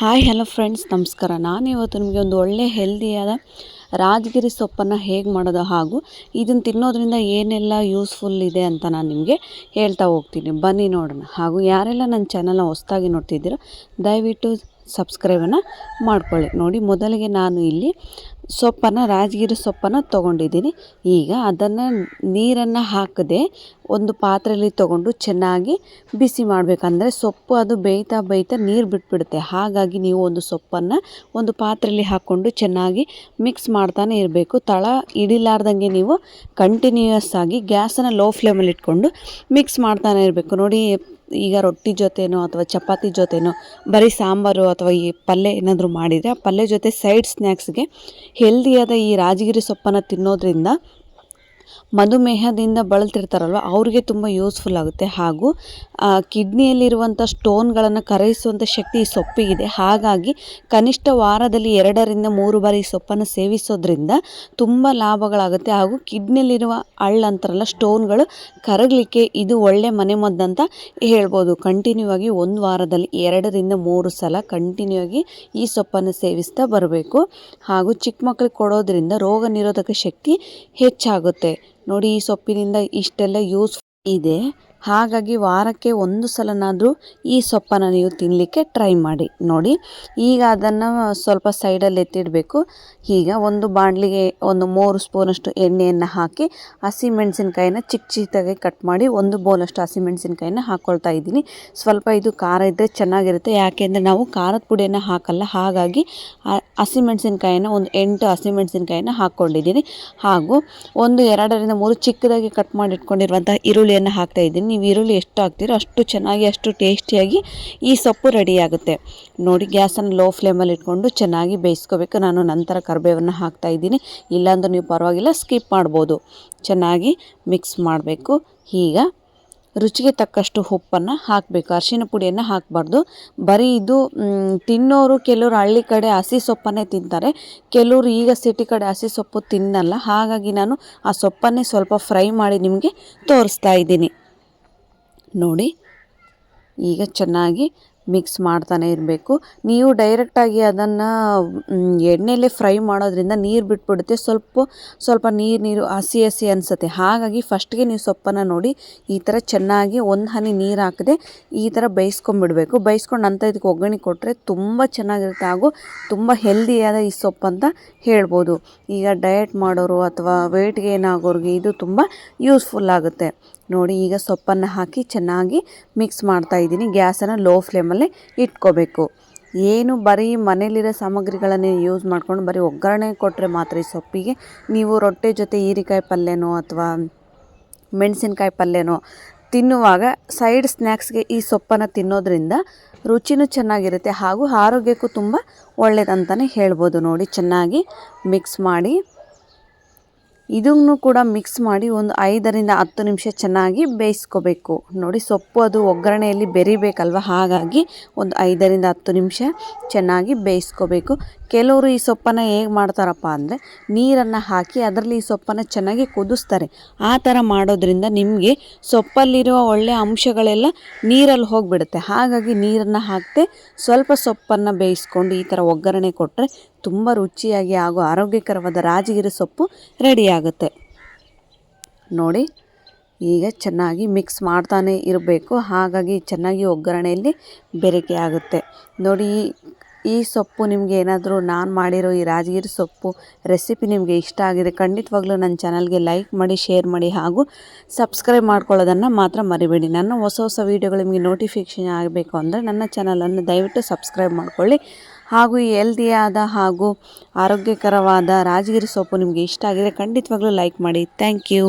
Hi hello friends ನಮಸ್ಕಾರ. ನಾನು ಇವತ್ತು ನಿಮಗೆ ಒಂದು ಒಳ್ಳೆ ಹೆಲ್ದಿಯಾದ ರಾಜಗಿರಿ ಸೊಪ್ಪನ್ನು ಹೇಗೆ ಮಾಡೋದು ಹಾಗೂ ಇದನ್ನು ತಿನ್ನೋದ್ರಿಂದ ಏನೆಲ್ಲ ಯೂಸ್ಫುಲ್ ಇದೆ ಅಂತ ನಾನು ನಿಮಗೆ ಹೇಳ್ತಾ ಹೋಗ್ತೀನಿ. ಬನ್ನಿ ನೋಡೋಣ. ಹಾಗೂ ಯಾರೆಲ್ಲ ನನ್ನ ಚಾನಲ್ನ ಹೊಸ್ದಾಗಿ ನೋಡ್ತಿದ್ದೀರೋ, ದಯವಿಟ್ಟು ಸಬ್ಸ್ಕ್ರೈಬನ್ನು ಮಾಡ್ಕೊಳ್ಳಿ. ನೋಡಿ, ಮೊದಲಿಗೆ ನಾನು ಇಲ್ಲಿ ಸೊಪ್ಪನ್ನು, ರಾಜಗಿರಿ ಸೊಪ್ಪನ್ನು ತೊಗೊಂಡಿದ್ದೀನಿ. ಈಗ ಅದನ್ನು ನೀರನ್ನು ಹಾಕದೆ ಒಂದು ಪಾತ್ರೆಯಲ್ಲಿ ತೊಗೊಂಡು ಚೆನ್ನಾಗಿ ಬಿಸಿ ಮಾಡಬೇಕಂದ್ರೆ ಸೊಪ್ಪು ಅದು ಬೇಯ್ತಾ ಬೇಯ್ತಾ ನೀರು ಬಿಟ್ಬಿಡುತ್ತೆ. ಹಾಗಾಗಿ ನೀವು ಒಂದು ಸೊಪ್ಪನ್ನು ಒಂದು ಪಾತ್ರೆಯಲ್ಲಿ ಹಾಕ್ಕೊಂಡು ಚೆನ್ನಾಗಿ ಮಿಕ್ಸ್ ಮಾಡ್ತಾನೆ ಇರಬೇಕು. ತಳ ಹಿಡಿಲಾರ್ದಂಗೆ ನೀವು ಕಂಟಿನ್ಯೂಯಸ್ ಆಗಿ ಗ್ಯಾಸನ್ನು ಲೋ ಫ್ಲೇಮಲ್ಲಿ ಇಟ್ಕೊಂಡು ಮಿಕ್ಸ್ ಮಾಡ್ತಾನೆ ಇರಬೇಕು. ನೋಡಿ ಈಗ ರೊಟ್ಟಿ ಜೊತೆನೋ ಅಥವಾ ಚಪಾತಿ ಜೊತೆನೋ, ಬರೀ ಸಾಂಬಾರು ಅಥವಾ ಈ ಪಲ್ಯ ಏನಾದರೂ ಮಾಡಿದರೆ ಆ ಪಲ್ಯ ಜೊತೆ ಸೈಡ್ ಸ್ನ್ಯಾಕ್ಸ್ಗೆ ಹೆಲ್ದಿಯಾದ ಈ ರಾಜಗಿರಿ ಸೊಪ್ಪನ್ನು ತಿನ್ನೋದ್ರಿಂದ ಮಧುಮೇಹದಿಂದ ಬಳಲ್ತಿರ್ತಾರಲ್ವ, ಅವ್ರಿಗೆ ತುಂಬ ಯೂಸ್ಫುಲ್ ಆಗುತ್ತೆ. ಹಾಗೂ ಕಿಡ್ನಿಯಲ್ಲಿರುವಂಥ ಸ್ಟೋನ್ಗಳನ್ನು ಕರಗಿಸುವಂಥ ಶಕ್ತಿ ಈ ಸೊಪ್ಪಿಗಿದೆ. ಹಾಗಾಗಿ, ಕನಿಷ್ಠ ವಾರದಲ್ಲಿ ಎರಡರಿಂದ ಮೂರು ಬಾರಿ ಈ ಸೊಪ್ಪನ್ನು ಸೇವಿಸೋದ್ರಿಂದ ತುಂಬ ಲಾಭಗಳಾಗುತ್ತೆ. ಹಾಗೂ ಕಿಡ್ನಿಯಲ್ಲಿರುವ ಅಂತಾರಲ್ಲ ಸ್ಟೋನ್ಗಳು ಕರಗಲಿಕ್ಕೆ ಇದು ಒಳ್ಳೆ ಅಂತ ಹೇಳ್ಬೋದು. ಕಂಟಿನ್ಯೂ ಆಗಿ ಒಂದು ವಾರದಲ್ಲಿ ಎರಡರಿಂದ ಮೂರು ಸಲ ಕಂಟಿನ್ಯೂ ಆಗಿ ಈ ಸೊಪ್ಪನ್ನು ಸೇವಿಸ್ತಾ ಬರಬೇಕು. ಹಾಗೂ ಚಿಕ್ಕ ಮಕ್ಕಳಿಗೆ ಕೊಡೋದ್ರಿಂದ ರೋಗ ನಿರೋಧಕ ಶಕ್ತಿ ಹೆಚ್ಚಾಗುತ್ತೆ. ನೋಡಿ ಈ ಸೊಪ್ಪಿನಿಂದ ಇಷ್ಟೆಲ್ಲ ಯೂಸ್ ಇದೆ. ಹಾಗಾಗಿ ವಾರಕ್ಕೆ ಒಂದು ಸಲನಾದರೂ ಈ ಸೊಪ್ಪನ್ನು ನೀವು ತಿನ್ನಲಿಕ್ಕೆ ಟ್ರೈ ಮಾಡಿ. ನೋಡಿ, ಈಗ ಅದನ್ನು ಸ್ವಲ್ಪ ಸೈಡಲ್ಲಿ ಎತ್ತಿಡಬೇಕು. ಈಗ ಒಂದು ಬಾಣಲಿಗೆ ಒಂದು ಮೂರು ಸ್ಪೂನಷ್ಟು ಎಣ್ಣೆಯನ್ನು ಹಾಕಿ ಹಸಿಮೆಣಸಿನ್ಕಾಯಿನ ಚಿಕ್ಕ ಚಿಕ್ಕದಾಗಿ ಕಟ್ ಮಾಡಿ ಒಂದು ಬೋಲಷ್ಟು ಹಸಿಮೆಣಸಿನ್ಕಾಯಿನ ಹಾಕ್ಕೊಳ್ತಾ ಇದ್ದೀನಿ. ಸ್ವಲ್ಪ ಇದು ಖಾರ ಇದ್ದರೆ ಚೆನ್ನಾಗಿರುತ್ತೆ. ಯಾಕೆಂದರೆ ನಾವು ಖಾರದ ಪುಡಿಯನ್ನು ಹಾಕಲ್ಲ. ಹಾಗಾಗಿ ಹಸಿಮೆಣಸಿನ್ಕಾಯಿನ ಒಂದು ಎಂಟು ಹಸಿಮೆಣಸಿನ್ಕಾಯಿನ ಹಾಕ್ಕೊಂಡಿದ್ದೀನಿ ಹಾಗೂ ಒಂದು ಎರಡರಿಂದ ಮೂರು ಚಿಕ್ಕದಾಗಿ ಕಟ್ ಮಾಡಿ ಇಟ್ಕೊಂಡಿರುವಂಥ ಈರುಳ್ಳಿಯನ್ನು ಹಾಕ್ತಾಯಿದ್ದೀನಿ ನೀವು ಈರುಳ್ಳಿ ಎಷ್ಟು ಹಾಕ್ತೀರೋ ಅಷ್ಟು ಚೆನ್ನಾಗಿ, ಅಷ್ಟು ಟೇಸ್ಟಿಯಾಗಿ ಈ ಸೊಪ್ಪು ರೆಡಿಯಾಗುತ್ತೆ ನೋಡಿ, ಗ್ಯಾಸನ್ನು ಲೋ ಫ್ಲೇಮಲ್ಲಿ ಇಟ್ಕೊಂಡು ಚೆನ್ನಾಗಿ ಬೇಯಿಸ್ಕೋಬೇಕು. ನಾನು ನಂತರ ಕರಿಬೇವನ್ನು ಹಾಕ್ತಾಯಿದ್ದೀನಿ ಇಲ್ಲಾಂದ್ರೆ ನೀವು ಪರವಾಗಿಲ್ಲ ಸ್ಕಿಪ್ ಮಾಡ್ಬೋದು. ಚೆನ್ನಾಗಿ ಮಿಕ್ಸ್ ಮಾಡಬೇಕು. ಈಗ ರುಚಿಗೆ ತಕ್ಕಷ್ಟು ಉಪ್ಪನ್ನು ಹಾಕಬೇಕು. ಅರಿಶಿನ ಪುಡಿಯನ್ನು ಹಾಕಬಾರ್ದು. ಬರೀ ಇದು ತಿನ್ನೋರು ಕೆಲವರು ಹಳ್ಳಿ ಕಡೆ ಹಸಿ ಸೊಪ್ಪನ್ನೇ ತಿಂತಾರೆ. ಕೆಲವರು ಈಗ ಸಿಟಿ ಕಡೆ ಹಸಿ ಸೊಪ್ಪು ತಿನ್ನಲ್ಲ. ಹಾಗಾಗಿ ನಾನು ಆ ಸೊಪ್ಪನ್ನೇ ಸ್ವಲ್ಪ ಫ್ರೈ ಮಾಡಿ ನಿಮಗೆ ತೋರಿಸ್ತಾ ಇದ್ದೀನಿ. ನೋಡಿ. ಈಗ ಚೆನ್ನಾಗಿ ಮಿಕ್ಸ್ ಮಾಡ್ತಾನೆ ಇರಬೇಕು. ನೀವು ಡೈರೆಕ್ಟಾಗಿ ಅದನ್ನು ಎಣ್ಣೆಯಲ್ಲೇ ಫ್ರೈ ಮಾಡೋದ್ರಿಂದ ನೀರು ಬಿಟ್ಬಿಡುತ್ತೆ. ಸ್ವಲ್ಪ ಸ್ವಲ್ಪ ನೀರು ನೀರು ಹಸಿ ಹಸಿ ಅನಿಸುತ್ತೆ. ಹಾಗಾಗಿ ಫಸ್ಟ್ಗೆ ನೀವು ಸೊಪ್ಪನ್ನು ನೋಡಿ, ಈ ಥರ ಚೆನ್ನಾಗಿ ಒಂದು ಹನಿ ನೀರು ಹಾಕದೆ ಈ ಥರ ಬೇಯಿಸ್ಕೊಂಬಿಡಬೇಕು ಬೇಯಿಸ್ಕೊಂಡು ನಂತರ ಇದಕ್ಕೆ ಒಗ್ಗರಣೆ ಕೊಟ್ಟರೆ ತುಂಬ ಚೆನ್ನಾಗಿರುತ್ತೆ ಹಾಗೂ ತುಂಬ ಹೆಲ್ದಿಯಾದ ಈ ಸೊಪ್ಪು ಅಂತ ಹೇಳ್ಬೋದು. ಈಗ ಡಯಟ್ ಮಾಡೋರು ಅಥವಾ ವೆಯ್ಟ್ ಗೇನ್ ಆಗೋರಿಗೆ ಇದು ತುಂಬ ಯೂಸ್ಫುಲ್ ಆಗುತ್ತೆ. ನೋಡಿ, ಈಗ ಸೊಪ್ಪನ್ನು ಹಾಕಿ ಚೆನ್ನಾಗಿ ಮಿಕ್ಸ್ ಮಾಡ್ತಾ ಇದ್ದೀನಿ. ಗ್ಯಾಸನ್ನು ಲೋ ಫ್ಲೇಮಲ್ಲೇ ಇಟ್ಕೋಬೇಕು. ಏನು ಬರೀ ಮನೇಲಿರೋ ಸಾಮಗ್ರಿಗಳನ್ನೇ ಯೂಸ್ ಮಾಡ್ಕೊಂಡು ಬರೀ ಒಗ್ಗರಣೆ ಕೊಟ್ಟರೆ ಮಾತ್ರ ಈ ಸೊಪ್ಪಿಗೆ ನೀವು ರೊಟ್ಟೆ ಜೊತೆ ಹೀರಿಕಾಯಿ ಪಲ್ಯನೋ ಅಥವಾ ಮೆಣಸಿನ್ಕಾಯಿ ಪಲ್ಯನೋ ತಿನ್ನುವಾಗ ಸೈಡ್ ಸ್ನ್ಯಾಕ್ಸ್ಗೆ ಈ ಸೊಪ್ಪನ್ನು ತಿನ್ನೋದ್ರಿಂದ ರುಚಿನೂ ಚೆನ್ನಾಗಿರುತ್ತೆ ಹಾಗೂ ಆರೋಗ್ಯಕ್ಕೂ ತುಂಬ ಒಳ್ಳೆಯದಂತಲೇ ಹೇಳ್ಬೋದು ನೋಡಿ ಚೆನ್ನಾಗಿ ಮಿಕ್ಸ್ ಮಾಡಿ. ಇದನ್ನು ಕೂಡ ಮಿಕ್ಸ್ ಮಾಡಿ ಒಂದು ಐದರಿಂದ ಹತ್ತು ನಿಮಿಷ ಚೆನ್ನಾಗಿ ಬೇಯಿಸ್ಕೋಬೇಕು. ನೋಡಿ ಸೊಪ್ಪು ಅದು ಒಗ್ಗರಣೆಯಲ್ಲಿ ಬೆರಿಬೇಕಲ್ವ? ಹಾಗಾಗಿ ಒಂದು ಐದರಿಂದ ಹತ್ತು ನಿಮಿಷ ಚೆನ್ನಾಗಿ ಬೇಯಿಸ್ಕೋಬೇಕು. ಕೆಲವರು ಈ ಸೊಪ್ಪನ್ನು ಹೇಗೆ ಮಾಡ್ತಾರಪ್ಪ ಅಂದರೆ ನೀರನ್ನು ಹಾಕಿ ಅದರಲ್ಲಿ ಈ ಸೊಪ್ಪನ್ನು ಚೆನ್ನಾಗಿ ಕುದಿಸ್ತಾರೆ. ಆ ಥರ ಮಾಡೋದ್ರಿಂದ ನಿಮಗೆ ಸೊಪ್ಪಲ್ಲಿರುವ ಒಳ್ಳೆಯ ಅಂಶಗಳೆಲ್ಲ ನೀರಲ್ಲಿ ಹೋಗಿಬಿಡುತ್ತೆ. ಹಾಗಾಗಿ ನೀರನ್ನು ಹಾಕದೆ ಸ್ವಲ್ಪ ಸೊಪ್ಪನ್ನು ಬೇಯಿಸ್ಕೊಂಡು ಈ ಥರ ಒಗ್ಗರಣೆ ಕೊಟ್ಟರೆ ತುಂಬ ರುಚಿಯಾಗಿ ಹಾಗೂ ಆರೋಗ್ಯಕರವಾದ ರಾಜಗಿರಿ ಸೊಪ್ಪು ರೆಡಿಯಾಗುತ್ತೆ. ನೋಡಿ, ಈಗ ಚೆನ್ನಾಗಿ ಮಿಕ್ಸ್ ಮಾಡ್ತಾನೆ ಇರಬೇಕು. ಹಾಗಾಗಿ ಚೆನ್ನಾಗಿ ಒಗ್ಗರಣೆಯಲ್ಲಿ ಬೆರಕೆ ಆಗುತ್ತೆ. ನೋಡಿ ಈ ಸೊಪ್ಪು ನಿಮಗೆ ಏನಾದರೂ ನಾನು ಮಾಡಿರೋ ಈ ರಾಜಗಿರಿ ಸೊಪ್ಪು ರೆಸಿಪಿ ನಿಮಗೆ ಇಷ್ಟ ಆಗಿದೆ ಖಂಡಿತವಾಗ್ಲೂ ನನ್ನ ಚಾನಲ್ಗೆ ಲೈಕ್ ಮಾಡಿ ಶೇರ್ ಮಾಡಿ ಹಾಗೂ ಸಬ್ಸ್ಕ್ರೈಬ್ ಮಾಡ್ಕೊಳ್ಳೋದನ್ನು ಮಾತ್ರ ಮರಿಬೇಡಿ. ನನ್ನ ಹೊಸ ಹೊಸ ವೀಡಿಯೋಗಳು ನಿಮಗೆ ನೋಟಿಫಿಕೇಷನ್ ಆಗಬೇಕು ಅಂದರೆ ನನ್ನ ಚಾನಲನ್ನು ದಯವಿಟ್ಟು ಸಬ್ಸ್ಕ್ರೈಬ್ ಮಾಡಿಕೊಳ್ಳಿ. ಹಾಗೂ ಈ ಹೆಲ್ದಿಯಾದ ಹಾಗೂ ಆರೋಗ್ಯಕರವಾದ ರಾಜಗಿರಿ ಸೊಪ್ಪು ನಿಮಗೆ ಇಷ್ಟ ಆಗಿದೆ ಖಂಡಿತವಾಗ್ಲೂ ಲೈಕ್ ಮಾಡಿ. Thank you